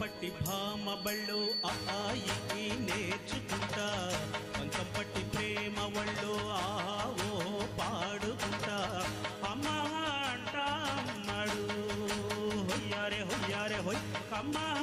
పట్టి భామ బళ్ళు ఆయికి నేర్చుకుంటా. పంతం పట్టి ప్రేమ వాళ్ళు ఆహో పాడుకుంటా. అమ్మ అంటాడు హొయ్యారే హొయ్యారే హొయ్. అమ్మా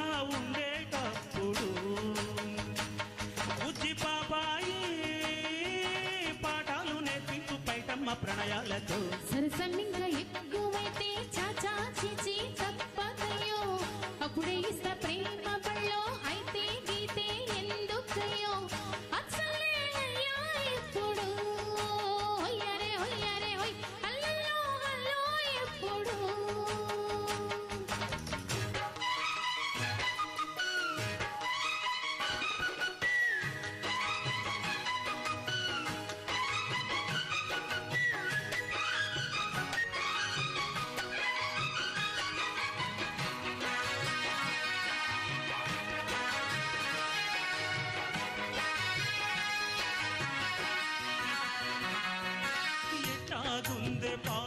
ದುಂದೆ ಪಾ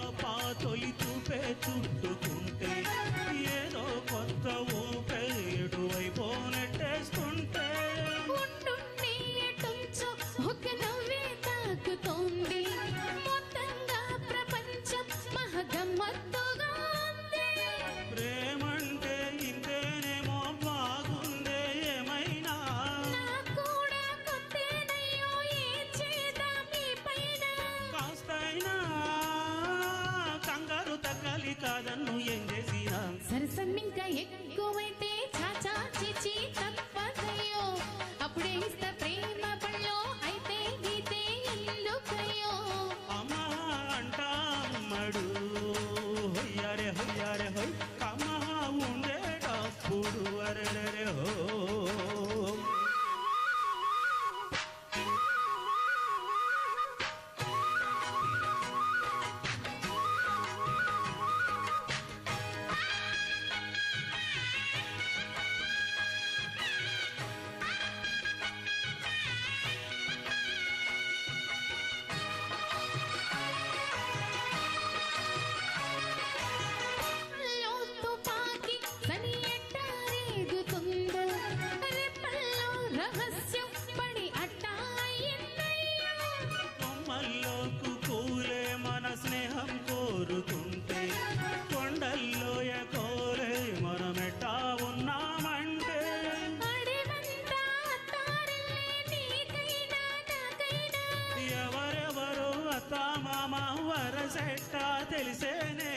మా వరసెట్టా తెలిసేనే.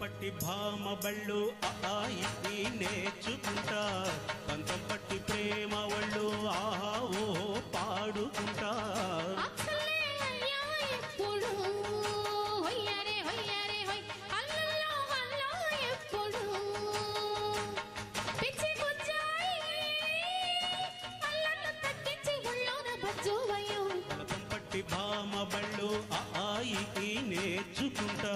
పట్టి భామ బళ్ళు అపాయి నేర్చుకుంటా. పంచం పట్టి ప్రేమ కొంపట్టి భామ బళ్ళు ఆయికి నేర్చుకుంటా.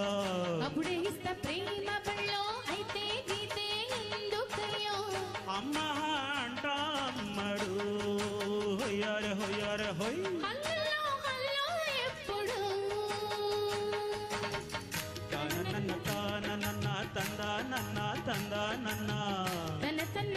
అయితే గీతే ఎందుకయ్యో అమ్మ అంట అమ్మడు. హొయ్యార హొయ్యార హొయ్. నన్న తాన తన తన్న